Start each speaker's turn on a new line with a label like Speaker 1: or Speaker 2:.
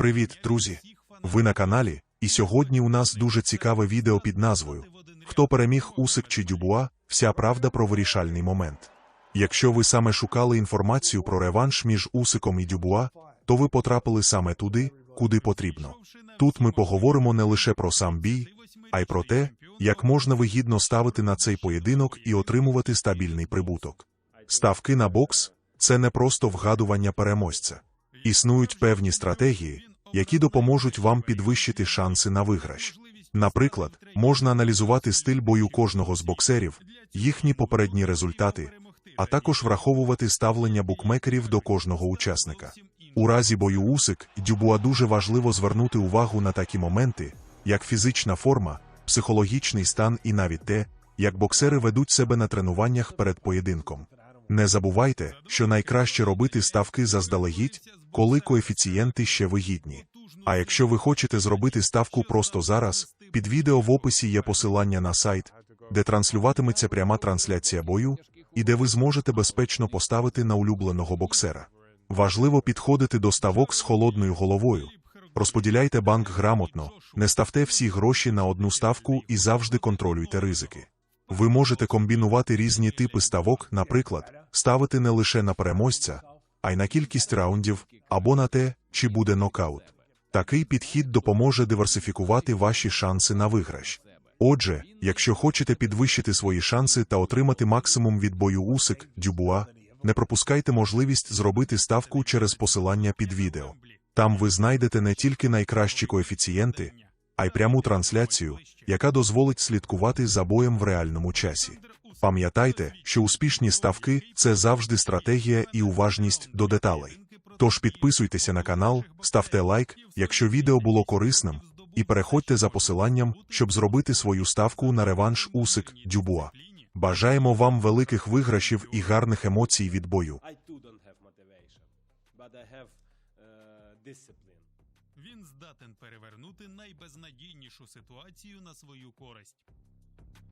Speaker 1: Привіт, друзі! Ви на каналі, і сьогодні у нас дуже цікаве відео під назвою Хто переміг Усик чи Дюбуа? Вся правда про вирішальний момент. Якщо ви саме шукали інформацію про реванш між Усиком і Дюбуа, то ви потрапили саме туди, куди потрібно. Тут ми поговоримо не лише про сам бій, а й про те, як можна вигідно ставити на цей поєдинок і отримувати стабільний прибуток. Ставки на бокс це не просто вгадування переможця. Існують певні стратегії, які допоможуть вам підвищити шанси на виграш. Наприклад, можна аналізувати стиль бою кожного з боксерів, їхні попередні результати, а також враховувати ставлення букмекерів до кожного учасника. У разі бою Усик Дюбуа дуже важливо звернути увагу на такі моменти, як фізична форма, психологічний стан і навіть те, як боксери ведуть себе на тренуваннях перед поєдинком. Не забувайте, що найкраще робити ставки заздалегідь, коли коефіцієнти ще вигідні. А якщо ви хочете зробити ставку просто зараз, під відео в описі є посилання на сайт, де транслюватиметься пряма трансляція бою, і де ви зможете безпечно поставити на улюбленого боксера. Важливо підходити до ставок з холодною головою. Розподіляйте банк грамотно, не ставте всі гроші на одну ставку і завжди контролюйте ризики. Ви можете комбінувати різні типи ставок, наприклад, ставити не лише на переможця, а й на кількість раундів або на те, чи буде нокаут. Такий підхід допоможе диверсифікувати ваші шанси на виграш. Отже, якщо хочете підвищити свої шанси та отримати максимум від бою Усик, Дюбуа, не пропускайте можливість зробити ставку через посилання під відео. Там ви знайдете не тільки найкращі коефіцієнти, а й пряму трансляцію, яка дозволить слідкувати за боєм в реальному часі. Пам'ятайте, що успішні ставки це завжди стратегія і уважність до деталей. Тож підписуйтеся на канал, ставте лайк, якщо відео було корисним, і переходьте за посиланням, щоб зробити свою ставку на реванш Усик Дюбуа. Бажаємо вам великих виграшів і гарних емоцій від бою.
Speaker 2: Uh.
Speaker 3: Він здатен перевернути найбезнадійнішу ситуацію на свою користь.